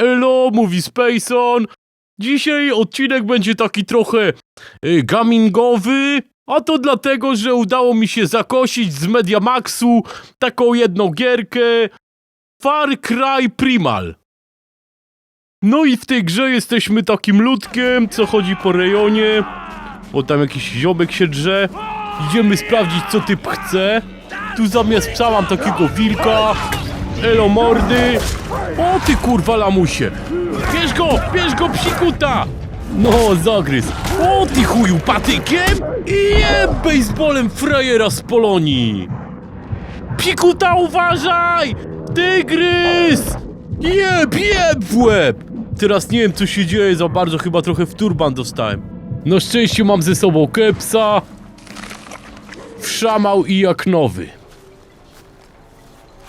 Elo, mówi Spacon. Dzisiaj odcinek będzie taki trochę y, gamingowy, a to dlatego, że udało mi się zakosić z Mediamaxu taką jedną gierkę Far Cry Primal. No i w tej grze jesteśmy takim ludkiem, co chodzi po rejonie. O, tam jakiś ziomek się drze. Idziemy sprawdzić, co typ chce. Tu zamiast psa mam takiego wilka. Elo mordy. O ty kurwa lamusie. Bierz go, bierz go psikuta. No, zagryz. O ty chuju patykiem i jeb baseballem frajera z Polonii. Pikuta uważaj! Tygrys! Jeb, jeb w łeb! Teraz nie wiem co się dzieje za bardzo, chyba trochę w turban dostałem. Na szczęście mam ze sobą kepsa, wszamał i jak nowy.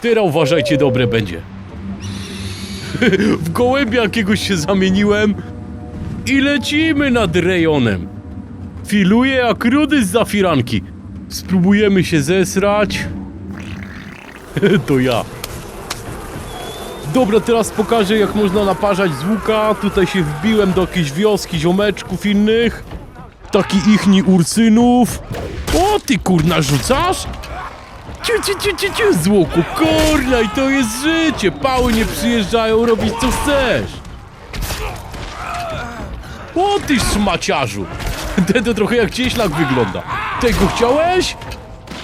Teraz uważajcie, dobre będzie. w gołębia jakiegoś się zamieniłem i lecimy nad rejonem. Filuję jak rudy z zafiranki. Spróbujemy się zesrać. to ja. Dobra, teraz pokażę jak można naparzać z łuka. Tutaj się wbiłem do jakiejś wioski ziomeczków innych. Taki ichni ursynów. O, ty kurna rzucasz? Ciu, ciu, ciu, ciu, ciu, z łuku, kurna i to jest życie. Pały nie przyjeżdżają robić co chcesz. O, ty szmaciarzu. Ten to trochę jak cieślak wygląda. Tego chciałeś?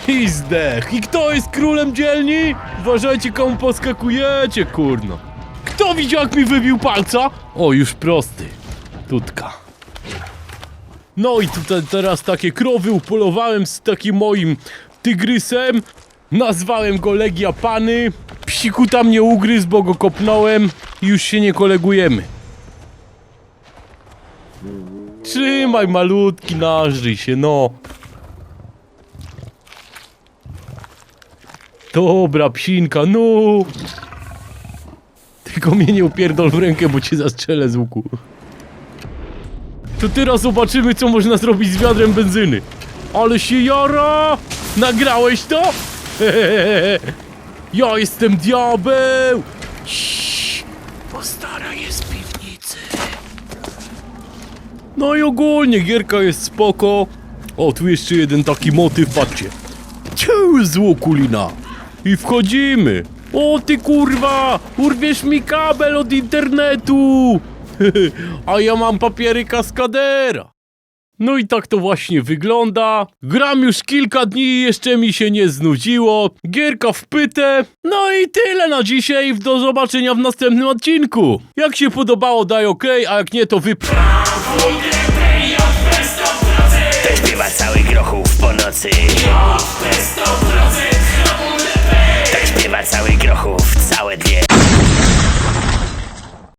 I zdech. I kto jest królem dzielni? Uważajcie, komu poskakujecie, kurno. Kto widział, jak mi wybił palca? O, już prosty. Tutka. No i tutaj teraz takie krowy upolowałem z takim moim tygrysem. Nazwałem go Legia Pany. Psiku tam nie ugryzł, bo go kopnąłem. Już się nie kolegujemy. Trzymaj malutki, nażryj się, no. Dobra, psinka, no. Tylko mnie nie upierdol w rękę, bo cię zastrzelę z łuku. To teraz zobaczymy, co można zrobić z wiadrem benzyny. Ale się jara! Nagrałeś to? Ja jestem diabeł! Ciii, bo stara jest w piwnicy. No i ogólnie gierka jest spoko. O, tu jeszcze jeden taki motyw, patrzcie. Ciu, złokulina. I wchodzimy. O ty kurwa, urwiesz mi kabel od internetu. A ja mam papiery kaskadera. No i tak to właśnie wygląda. Gram już kilka dni i jeszcze mi się nie znudziło. Gierka w pytę. No i tyle na dzisiaj. Do zobaczenia w następnym odcinku. Jak się podobało, daj ok, a jak nie, to wyp... To śpiewa cały grochów po nocy